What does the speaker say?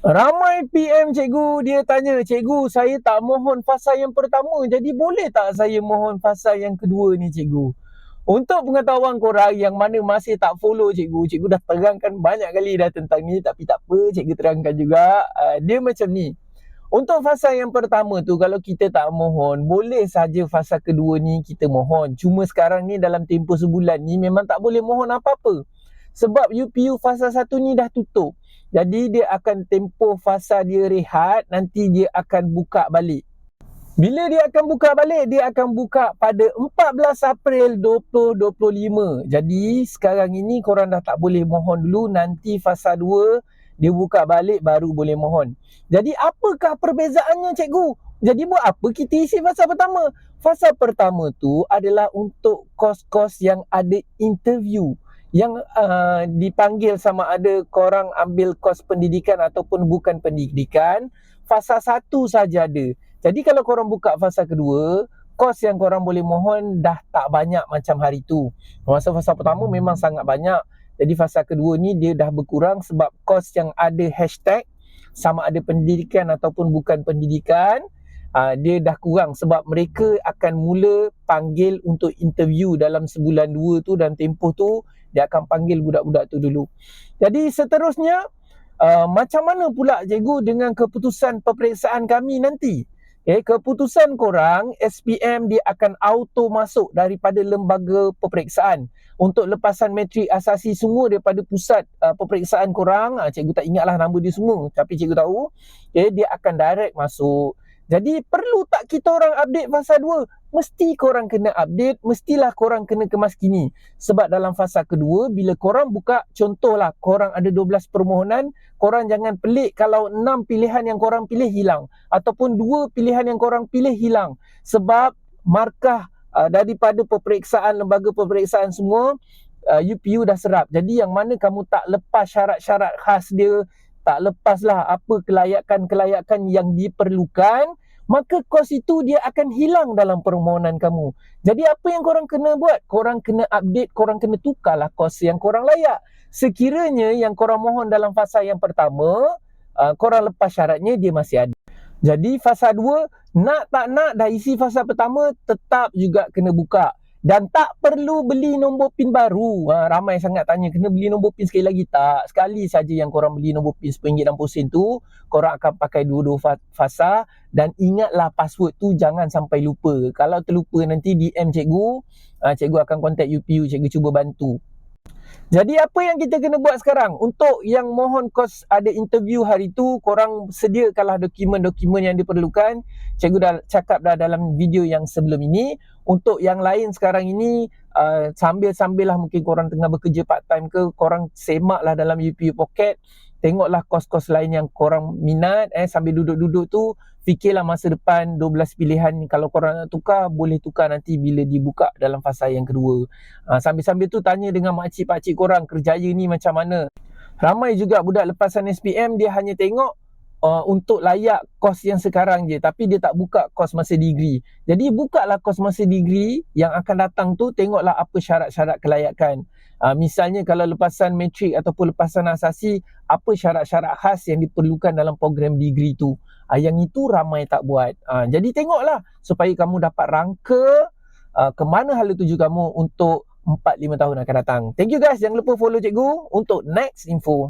Ramai PM cikgu dia tanya, cikgu saya tak mohon fasa yang pertama jadi boleh tak saya mohon fasa yang kedua ni cikgu? Untuk pengetahuan korang yang mana masih tak follow cikgu, cikgu dah terangkan banyak kali dah tentang ni tapi tak apa cikgu terangkan juga. Uh, dia macam ni. Untuk fasa yang pertama tu kalau kita tak mohon, boleh saja fasa kedua ni kita mohon. Cuma sekarang ni dalam tempoh sebulan ni memang tak boleh mohon apa-apa. Sebab UPU fasa satu ni dah tutup. Jadi dia akan tempoh fasa dia rehat, nanti dia akan buka balik. Bila dia akan buka balik, dia akan buka pada 14 April 2025. Jadi sekarang ini korang dah tak boleh mohon dulu, nanti fasa 2 dia buka balik baru boleh mohon. Jadi apakah perbezaannya cikgu? Jadi buat apa kita isi fasa pertama? Fasa pertama tu adalah untuk kos-kos yang ada interview yang uh, dipanggil sama ada korang ambil kos pendidikan ataupun bukan pendidikan fasa satu saja ada. Jadi kalau korang buka fasa kedua kos yang korang boleh mohon dah tak banyak macam hari tu. Masa fasa pertama memang sangat banyak. Jadi fasa kedua ni dia dah berkurang sebab kos yang ada hashtag sama ada pendidikan ataupun bukan pendidikan uh, dia dah kurang sebab mereka akan mula panggil untuk interview dalam sebulan dua tu dan tempoh tu dia akan panggil budak-budak tu dulu. Jadi seterusnya uh, macam mana pula cikgu dengan keputusan peperiksaan kami nanti? Okay, keputusan korang SPM dia akan auto masuk daripada lembaga peperiksaan untuk lepasan matrik asasi semua daripada pusat uh, peperiksaan korang. Uh, cikgu tak ingatlah nama dia semua tapi cikgu tahu okay, dia akan direct masuk jadi perlu tak kita orang update fasa 2? Mesti korang kena update, mestilah korang kena kemas kini. Sebab dalam fasa kedua, bila korang buka, contohlah korang ada 12 permohonan, korang jangan pelik kalau 6 pilihan yang korang pilih hilang. Ataupun 2 pilihan yang korang pilih hilang. Sebab markah uh, daripada peperiksaan, lembaga peperiksaan semua, uh, UPU dah serap. Jadi yang mana kamu tak lepas syarat-syarat khas dia, tak lepaslah apa kelayakan-kelayakan yang diperlukan, maka kos itu dia akan hilang dalam permohonan kamu. Jadi apa yang korang kena buat? Korang kena update, korang kena tukarlah kos yang korang layak. Sekiranya yang korang mohon dalam fasa yang pertama, uh, korang lepas syaratnya dia masih ada. Jadi fasa dua, nak tak nak dah isi fasa pertama, tetap juga kena buka dan tak perlu beli nombor pin baru. Ha, ramai sangat tanya kena beli nombor pin sekali lagi tak? Sekali saja yang korang beli nombor pin RM10.60 tu, korang akan pakai dua-dua fasa dan ingatlah password tu jangan sampai lupa. Kalau terlupa nanti DM cikgu, ha, cikgu akan contact UPU, cikgu cuba bantu. Jadi apa yang kita kena buat sekarang? Untuk yang mohon kos ada interview hari tu, korang sediakanlah dokumen-dokumen yang diperlukan. Cikgu dah cakap dah dalam video yang sebelum ini. Untuk yang lain sekarang ini, uh, sambil-sambil lah mungkin korang tengah bekerja part time ke, korang semaklah dalam UPU Pocket tengoklah kos-kos lain yang korang minat eh sambil duduk-duduk tu fikirlah masa depan 12 pilihan kalau korang nak tukar boleh tukar nanti bila dibuka dalam fasa yang kedua. Ha, sambil-sambil tu tanya dengan makcik-pakcik korang kerjaya ni macam mana? Ramai juga budak lepasan SPM dia hanya tengok uh, untuk layak kos yang sekarang je. Tapi dia tak buka kos masa degree. Jadi bukalah kos masa degree yang akan datang tu tengoklah apa syarat-syarat kelayakan Uh, misalnya kalau lepasan matrik ataupun lepasan asasi, apa syarat-syarat khas yang diperlukan dalam program degree tu. Uh, yang itu ramai tak buat. Uh, jadi tengoklah supaya kamu dapat rangka uh, ke mana hala tuju kamu untuk 4-5 tahun akan datang. Thank you guys. Jangan lupa follow cikgu untuk next info.